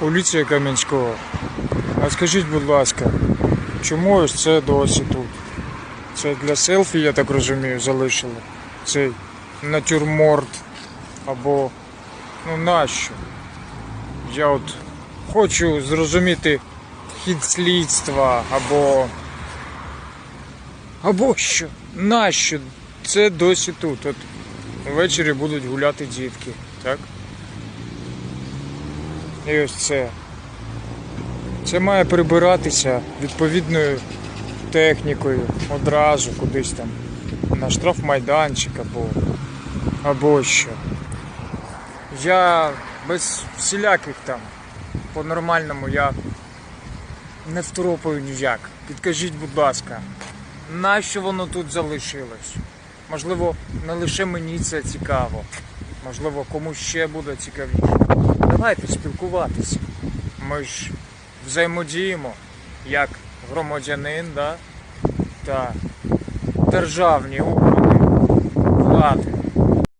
поліція Кам'янського. А скажіть, будь ласка, чому ось це досі тут? Це для селфі, я так розумію, залишили. Цей натюрморт. Або ну нащо? Я от хочу зрозуміти хід слідства або. Або що? Нащо? Це досі тут. От ввечері будуть гуляти дітки, так? І ось це. Це має прибиратися відповідною технікою одразу кудись там на штрафмайданчик або, або що. Я без всіляких там по-нормальному я не второпаю ніяк. Підкажіть, будь ласка, нащо воно тут залишилось? Можливо, не лише мені це цікаво, можливо, комусь ще буде цікавіше. Давайте спілкуватися. Ми ж взаємодіємо як громадянин да? та державні органи.